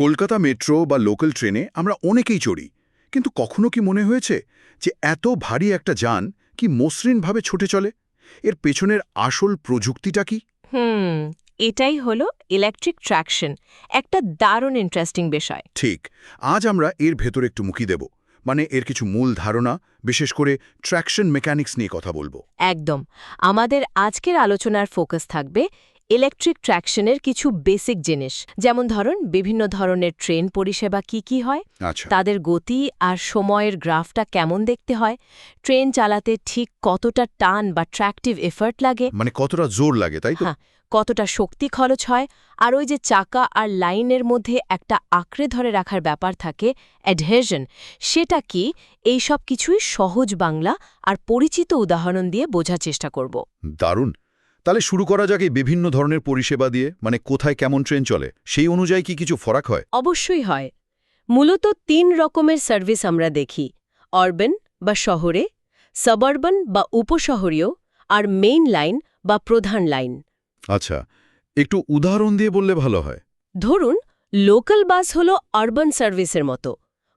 Kolkata metro বা local ট্রেনে আমরা অনেকেই চড়ি কিন্তু কখনো কি মনে হয়েছে যে এত ভারী একটা যান কি মসৃণভাবে ছুটে চলে? এর পেছনের আসল প্রযুক্তিটা কি? হুম এটাই হলো ইলেকট্রিক ট্র্যাকশন একটা দারুণ ইন্টারেস্টিং বিষয়। ঠিক আজ আমরা এর ভেতর একটু মুখি দেব মানে এর কিছু মূল ধারণা বিশেষ করে ট্র্যাকশন মেকানিক্স নিয়ে কথা বলব। একদম আমাদের আজকের আলোচনার ফোকাস থাকবে ইলেকট্রিক ট্র্যাকশনের কিছু বেসিক জিনিস। যেমন ধরুন বিভিন্ন ধরনের ট্রেন পরিষেবা কি কি হয় আচ্ছা। তাদের গতি আর সময়ের গ্রাফটা কেমন দেখতে হয় ট্রেন চালাতে ঠিক কতটা টান বা ট্র্যাকটিভ এফার্ট লাগে। মানে কতটা জোর লাগে তাই তো? হ্যাঁ কতটা শক্তি খরচ হয় আর ওই যে চাকা আর লাইনের মধ্যে একটা আঁকড়ে ধরে রাখার ব্যাপার থাকে অ্যাডহেশন সেটা কি এই সব কিছুই সহজ বাংলা আর পরিচিত উদাহরণ দিয়ে বোঝার চেষ্টা করব। দারুণ। তাহলে শুরু করা যাক এই বিভিন্ন ধরনের পরিষেবা দিয়ে মানে কোথায় কেমন ট্রেন চলে সেই অনুযায়ী কি কিছু ফরাক হয়? অবশ্যই হয়। মূলত তিন রকমের সার্ভিস আমরা দেখি অরবান বা শহরে সাবারবান বা উপশহরীয় আর মেইন লাইন বা প্রধান লাইন। আচ্ছা একটু উদাহরণ দিয়ে বললে ভালো হয়। ধরুন লোকাল বাস হল আরবান সার্ভিসের মতো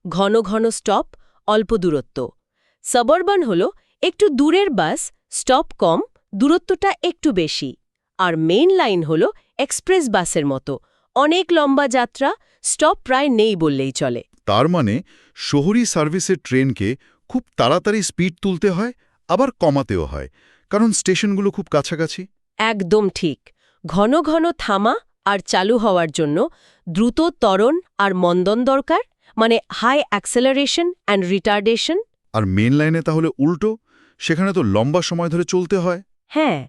ঘন ঘন স্টপ অল্প দূরত্ব। সাবারবান হল একটু দূরের বাস স্টপ কম দূরত্বটা একটু বেশি। আর মেইন লাইন হল এক্সপ্রেস বাসের মতো। অনেক লম্বা যাত্রা স্টপ প্রায় নেই বললেই চলে। তার মানে শহরি সার্ভিসের ট্রেনকে খুব তাড়াতাড়ি স্পিড তুলতে হয় আবার কমাতেও হয়। কারণ স্টেশনগুলো খুব কাছাকাছি। একদম ঠিক। ঘন ঘন থামা আর চালু হওয়ার জন্য দ্রুত ত্বরণ আর মন্দন দরকার মানে হাই অ্যাক্সেলারেশন অ্যান্ড রিটার্ডেশন আর মেন লাইনে তাহলে উল্টো সেখানে তো লম্বা সময় ধরে চলতে হয়। হ্যাঁ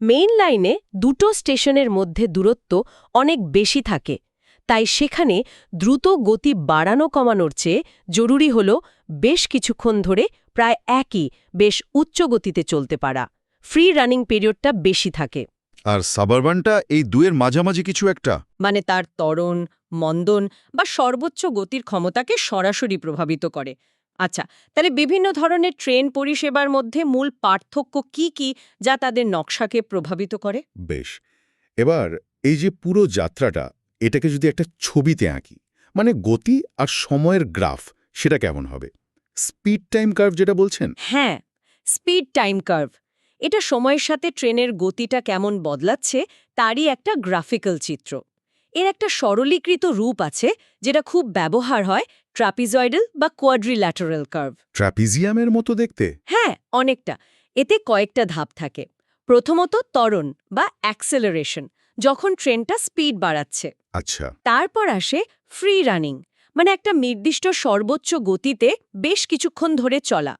মেইন লাইনে দুটো স্টেশনের মধ্যে দূরত্ব অনেক বেশি থাকে তাই সেখানে দ্রুত গতি বাড়ানো কমানোর চেয়ে জরুরি হল বেশ কিছুক্ষণ ধরে প্রায় একই বেশ উচ্চ গতিতে চলতে পারা ফ্রি রানিং পিরিয়ডটা বেশি থাকে। আর সাবারবানটা এই দুয়ের মাঝামাঝি কিছু একটা? মানে তার ত্বরণ মন্দন বা সর্বোচ্চ গতির ক্ষমতাকে সরাসরি প্রভাবিত করে আচ্ছা তাহলে বিভিন্ন ধরনের ট্রেন পরিষেবার মধ্যে মূল পার্থক্য কি কি যা তাদের নকশাকে প্রভাবিত করে? বেশ এবার এই যে পুরো যাত্রাটা এটাকে যদি একটা ছবিতে আঁকি মানে গতি আর সময়ের গ্রাফ সেটা কেমন হবে? স্পিড টাইম কার্ভ যেটা বলছেন? হ্যাঁ স্পিড টাইম কার্ভ। এটা সময়ের সাথে ট্রেনের গতিটা কেমন বদলাচ্ছে তারই একটা গ্রাফিক্যাল চিত্র। এর একটা সরলীকৃত রূপ আছে যেটা খুব ব্যবহার হয় ট্রাপিজয়েডাল বা কোয়াড্রিল্যাটারাল কার্ভ। ট্র্যাপিজিয়ামের মতো দেখতে? হ্যাঁ অনেকটা। এতে কয়েকটা ধাপ থাকে। প্রথমত ত্বরণ বা অ্যাক্সেলারেশন যখন ট্রেনটা স্পিড বাড়াচ্ছে। আচ্ছা। তারপর আসে ফ্রি রানিং মানে একটা নির্দিষ্ট সর্বোচ্চ গতিতে বেশ কিছুক্ষণ ধরে চলা।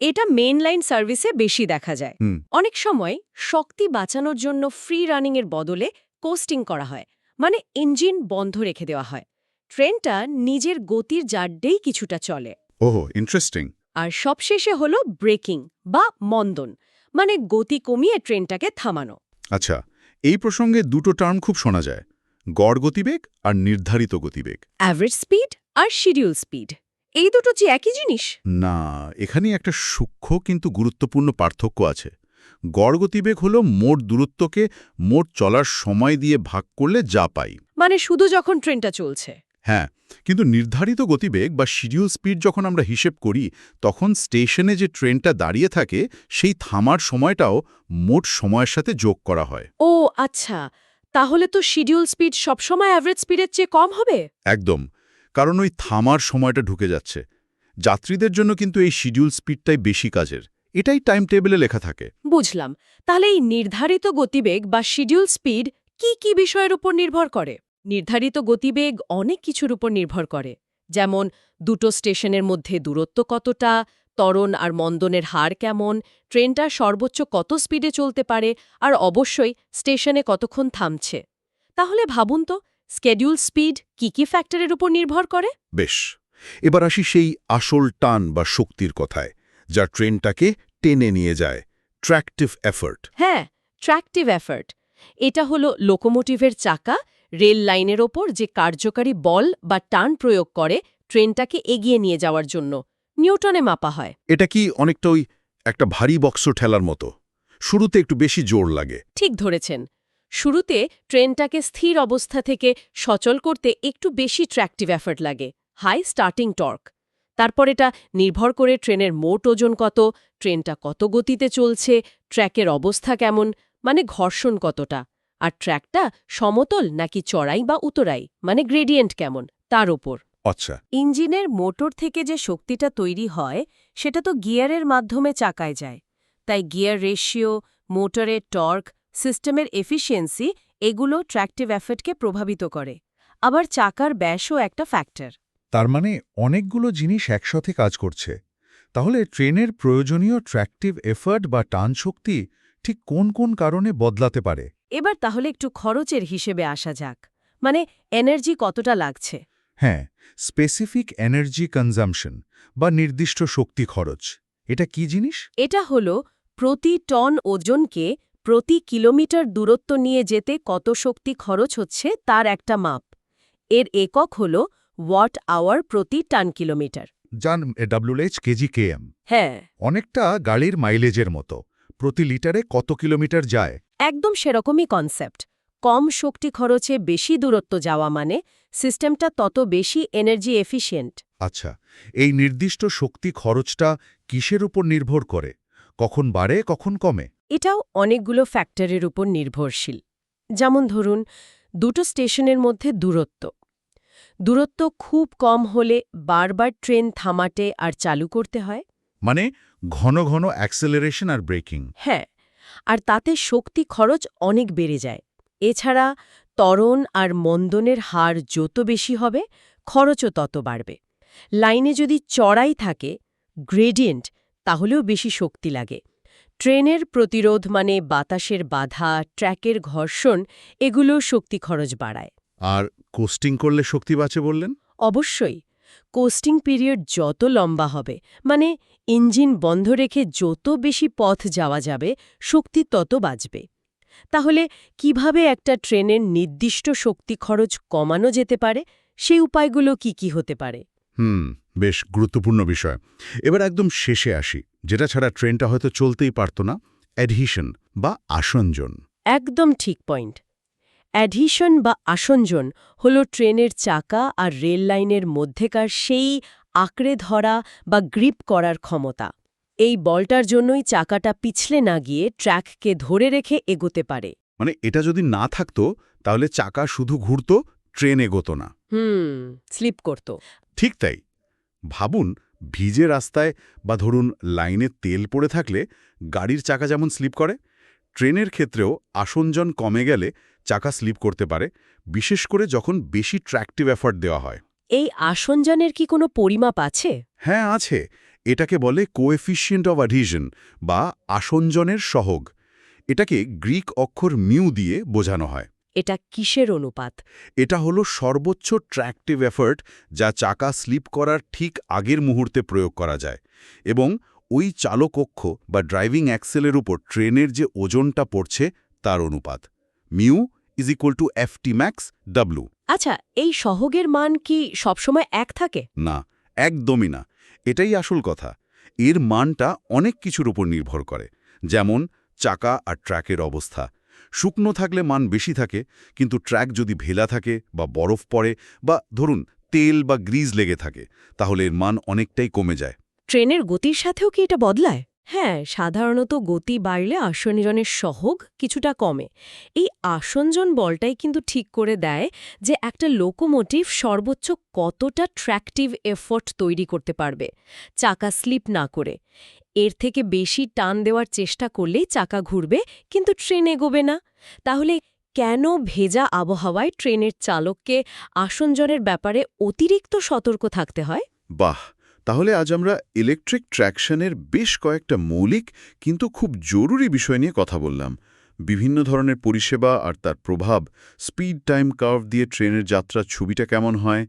এটা মেন লাইন সার্ভিসে বেশি দেখা যায়। অনেক সময় শক্তি বাঁচানোর জন্য ফ্রি রানিংয়ের বদলে কোস্টিং করা হয় মানে ইঞ্জিন বন্ধ রেখে দেওয়া হয়। ট্রেনটা নিজের গতির জাড্ডেই কিছুটা চলে। ওহো ইন্টারেস্টিং আর সবশেষে হলো ব্রেকিং বা মন্দন মানে গতি কমিয়ে ট্রেনটাকে থামানো। আচ্ছা এই প্রসঙ্গে দুটো টার্ম খুব শোনা যায় গড় গতিবেগ আর নির্ধারিত গতিবেগ। অ্যাভারেজ স্পিড আর শিডিউল স্পিড। এই দুটো যে একই জিনিস? না এখানে একটা সূক্ষ্ম কিন্তু গুরুত্বপূর্ণ পার্থক্য আছে। গড় গতিবেগ হল মোট দূরত্বকে মোট চলার সময় দিয়ে ভাগ করলে যা পাই। মানে শুধু যখন ট্রেনটা চলছে। হ্যাঁ কিন্তু নির্ধারিত গতিবেগ বা শিডিউল স্পিড যখন আমরা হিসেব করি তখন স্টেশনে যে ট্রেনটা দাঁড়িয়ে থাকে সেই থামার সময়টাও মোট সময়ের সাথে যোগ করা হয়। ও আচ্ছা। তাহলে তো শিডিউল স্পিড সবসময় অ্যাভারেজ স্পিডের চেয়ে কম হবে? একদম। কারণ ওই থামার সময়টা ঢুকে যাচ্ছে। যাত্রীদের জন্য কিন্তু এই শিডিউল স্পিডটাই বেশি কাজের। এটাই টাইম টেবিলে লেখা থাকে। বুঝলাম। তাহলে এই নির্ধারিত গতিবেগ বা শিডিউল স্পিড কি কি বিষয়ের উপর নির্ভর করে? নির্ধারিত গতিবেগ অনেক কিছুর উপর নির্ভর করে। যেমন দুটো স্টেশনের মধ্যে দূরত্ব কতটা ত্বরণ আর মন্দনের হার কেমন ট্রেনটা সর্বোচ্চ কত স্পিডে চলতে পারে আর অবশ্যই স্টেশনে কতক্ষণ থামছে। তাহলে ভাবুন তো স্কেডিউল স্পিড কি কি ফ্যাক্টরের উপর নির্ভর করে? বেশ এবার আসি সেই আসল টান বা শক্তির কথায় যা ট্রেনটাকে টেনে নিয়ে যায়। Tractive effort. হ্যাঁ ট্র্যাকটিভ এফার্ট। এটা হলো লোকোমোটিভের চাকা রেল লাইনের ওপর যে কার্যকারী বল বা টান প্রয়োগ করে ট্রেনটাকে এগিয়ে নিয়ে যাওয়ার জন্য নিউটনে মাপা হয়। এটা কি অনেকটা ওই একটা ভারী বক্স ঠেলার মতো? শুরুতে একটু বেশি জোর লাগে। ঠিক ধরেছেন। শুরুতে ট্রেনটাকে স্থির অবস্থা থেকে সচল করতে একটু বেশি ট্র্যাকটিভ এফর্ট লাগে হাই স্টার্টিং টর্ক। তারপর এটা নির্ভর করে ট্রেনের মোট ওজন কত ট্রেনটা কত গতিতে চলছে ট্র্যাকের অবস্থা কেমন মানে ঘর্ষণ কতটা। আর ট্র্যাকটা সমতল নাকি চড়াই বা উতরাই মানে গ্রেডিয়েন্ট কেমন তার ওপর। আচ্ছা। ইঞ্জিনের মোটর থেকে যে শক্তিটা তৈরি হয় সেটা তো গিয়ারের মাধ্যমে চাকায় যায়। তাই গিয়ার রেশিও মোটরের টর্ক সিস্টেমের এফিসিয়েন্সি এগুলো ট্র্যাকটিভ এফেক্টকে প্রভাবিত করে। আবার চাকার ব্যাসও একটা ফ্যাক্টর। তার মানে অনেকগুলো জিনিস একসাথে কাজ করছে। তাহলে ট্রেনের প্রয়োজনীয় ট্র্যাকটিভ এফার্ট বা টান শক্তি ঠিক কোন কোন কারণে বদলাতে পারে? এবার তাহলে একটু খরচের হিসেবে আসা যাক। মানে এনার্জি কতটা লাগছে? হ্যাঁ স্পেসিফিক এনার্জি কনজামশন বা নির্দিষ্ট শক্তি খরচ এটা কি জিনিস? এটা হলো প্রতি টন ওজনকে প্রতি কিলোমিটার দূরত্ব নিয়ে যেতে কত শক্তি খরচ হচ্ছে তার একটা মাপ। এর একক হল ওয়াট আওয়ার প্রতি টান কিলোমিটার। যান ডাব্লুএইচ কেজি কেএম হ্যাঁ। অনেকটা গাড়ির মাইলেজের মতো। প্রতি লিটারে কত কিলোমিটার যায়? একদম সেরকমই কনসেপ্ট কম শক্তি খরচে বেশি দূরত্ব যাওয়া মানে সিস্টেমটা তত বেশি এনার্জি এফিশিয়েন্ট আচ্ছা এই নির্দিষ্ট শক্তি খরচটা কিসের উপর নির্ভর করে? কখন বাড়ে কখন কমে? এটাও অনেকগুলো ফ্যাক্টরের উপর নির্ভরশীল। যেমন ধরুন দুটো স্টেশনের মধ্যে দূরত্ব। দূরত্ব খুব কম হলে বারবার ট্রেন থামাতে আর চালু করতে হয়। মানে ঘন ঘন অ্যাক্সেলারেশন আর ব্রেকিং হ্যাঁ আর তাতে শক্তি খরচ অনেক বেড়ে যায়। এছাড়া তরণ আর মন্দনের হার যত বেশি হবে খরচও তত বাড়বে। লাইনে যদি চড়াই থাকে গ্রেডিয়েন্ট তাহলেও বেশি শক্তি লাগে। ট্রেনের প্রতিরোধ মানে বাতাসের বাধা ট্র্যাকের ঘর্ষণ এগুলো শক্তি খরচ বাড়ায়। আর কোস্টিং করলে শক্তি বাঁচে বললেন? অবশ্যই। কোস্টিং পিরিয়ড যত লম্বা হবে মানে ইঞ্জিন বন্ধ রেখে যত বেশি পথ যাওয়া যাবে শক্তি তত বাঁচবে তাহলে কীভাবে একটা ট্রেনের নির্দিষ্ট শক্তি খরচ কমানো যেতে পারে? সেই উপায়গুলো কি কি হতে পারে? হুম বেশ গুরুত্বপূর্ণ বিষয়। এবার একদম শেষে আসি যেটা ছাড়া ট্রেনটা হয়তো চলতেই পারত না অ্যাডহিশন বা আসনজন। একদম ঠিক পয়েন্ট। অ্যাডহিশন বা আসঞ্জন হল ট্রেনের চাকা আর রেল লাইনের মধ্যেকার সেই আঁকড়ে ধরা বা গ্রিপ করার ক্ষমতা। এই বলটার জন্যই চাকাটা পিছলে না গিয়ে ট্র্যাককে ধরে রেখে এগোতে পারে। মানে এটা যদি না থাকতো তাহলে চাকা শুধু ঘুরত ট্রেন এগোতো না। হুম স্লিপ করত। ঠিক তাই। ভাবুন ভিজে রাস্তায় বা ধরুন লাইনে তেল পড়ে থাকলে গাড়ির চাকা যেমন স্লিপ করে ট্রেনের ক্ষেত্রেও আসনজন কমে গেলে চাকা স্লিপ করতে পারে বিশেষ করে যখন বেশি ট্র্যাকটিভ এফর্ট দেওয়া হয়। এই আসঞ্জনের কি কোনো পরিমাপ আছে? হ্যাঁ আছে। এটাকে বলে কোএফিশিয়েন্ট অব অ্যাডিশন বা আসনজনের সহগ। এটাকে গ্রিক অক্ষর মিউ দিয়ে বোঝানো হয়। এটা কিসের অনুপাত? এটা হলো সর্বোচ্চ ট্র্যাকটিভ এফর্ট যা চাকা স্লিপ করার ঠিক আগের মুহূর্তে প্রয়োগ করা যায় এবং ওই চালকক্ষ বা ড্রাইভিং অ্যাক্সেলের উপর ট্রেনের যে ওজনটা পড়ছে তার অনুপাত। Mu is equal to F T max W আচ্ছা এই সহগের মান কি সবসময় এক থাকে? না একদমই না। এটাই আসল কথা। এর মানটা অনেক কিছুর উপর নির্ভর করে। যেমন চাকা আর ট্র্যাকের অবস্থা। শুকনো থাকলে মান বেশি থাকে কিন্তু ট্র্যাক যদি ভেলা থাকে বা বরফ পড়ে বা ধরুন তেল বা গ্রিজ লেগে থাকে তাহলে এর মান অনেকটাই কমে যায়। ট্রেনের গতির সাথেও কি এটা বদলায়? হ্যাঁ সাধারণত গতি বাড়লে আসনজনের সহগ কিছুটা কমে। এই আসনজন বলটাই কিন্তু ঠিক করে দেয় যে একটা লোকোমোটিভ সর্বোচ্চ কতটা ট্র্যাকটিভ এফোর্ট তৈরি করতে পারবে, চাকা স্লিপ না করে। এর থেকে বেশি টান দেওয়ার চেষ্টা করলেই চাকা ঘুরবে, কিন্তু ট্রেন এগোবে না। তাহলে কেন ভেজা আবহাওয়ায় ট্রেনের চালককে আসনজনের ব্যাপারে অতিরিক্ত সতর্ক থাকতে হয়? বাহ! তাহলে আজ আমরা ইলেকট্রিক ট্র্যাকশনের বেশ কয়েকটা মৌলিক কিন্তু খুব জরুরি বিষয় নিয়ে কথা বললাম। বিভিন্ন ধরনের পরিষেবা আর তার প্রভাব স্পিড টাইম কার্ভ দিয়ে ট্রেনের যাত্রার ছবিটা কেমন হয়,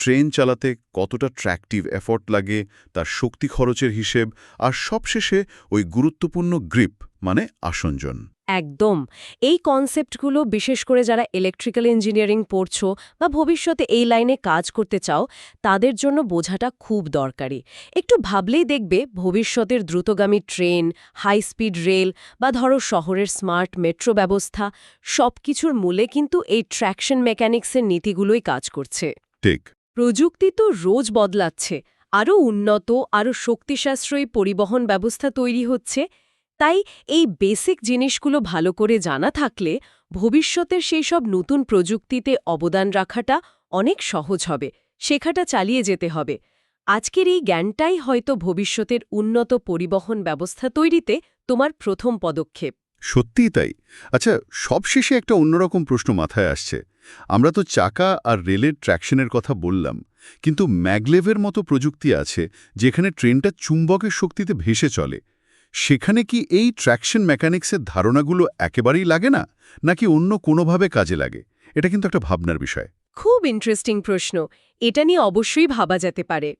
ট্রেন চালাতে কতটা ট্র্যাকটিভ এফর্ট লাগে, তার শক্তি খরচের হিসেব, আর সবশেষে ওই গুরুত্বপূর্ণ গ্রিপ মানে আসঞ্জন একদম। এই কনসেপ্টগুলো বিশেষ করে যারা ইলেকট্রিক্যাল ইঞ্জিনিয়ারিং পড়ছো বা ভবিষ্যতে এই লাইনে কাজ করতে চাও তাদের জন্য বোঝাটা খুব দরকারি। একটু ভাবলেই দেখবে ভবিষ্যতের দ্রুতগামী ট্রেন হাই স্পিড রেল বা ধরো শহরের স্মার্ট মেট্রো ব্যবস্থা সবকিছুর মূলে কিন্তু এই ট্র্যাকশন মেকানিক্সের নীতিগুলোই কাজ করছে। ঠিক। প্রযুক্তি তো রোজ বদলাচ্ছে আরও উন্নত আরও শক্তিসাশ্রয়ী পরিবহন ব্যবস্থা তৈরি হচ্ছে তাই এই বেসিক জিনিসগুলো ভালো করে জানা থাকলে ভবিষ্যতের সেই সব নতুন প্রযুক্তিতে অবদান রাখাটা অনেক সহজ হবে, শেখাটা চালিয়ে যেতে হবে। আজকের এই জ্ঞানটাই হয়তো ভবিষ্যতের উন্নত পরিবহন ব্যবস্থা তৈরিতে তোমার প্রথম পদক্ষেপ। সত্যিই তাই। আচ্ছা সবশেষে একটা অন্যরকম প্রশ্ন মাথায় আসছে। আমরা তো চাকা আর রেলের ট্র্যাকশনের কথা বললাম, কিন্তু ম্যাগলেভের মতো প্রযুক্তি আছে যেখানে ট্রেনটা চুম্বকের শক্তিতে ভেসে চলে। সেখানে কি এই ট্র্যাকশন মেকানিক্সের ধারণাগুলো একেবারেই লাগে না? নাকি অন্য কোনোভাবে কাজে লাগে? এটা কিন্তু একটা ভাবনার বিষয়। খুব ইন্টারেস্টিং প্রশ্ন। এটা নিয়ে অবশ্যই ভাবা যেতে পারে।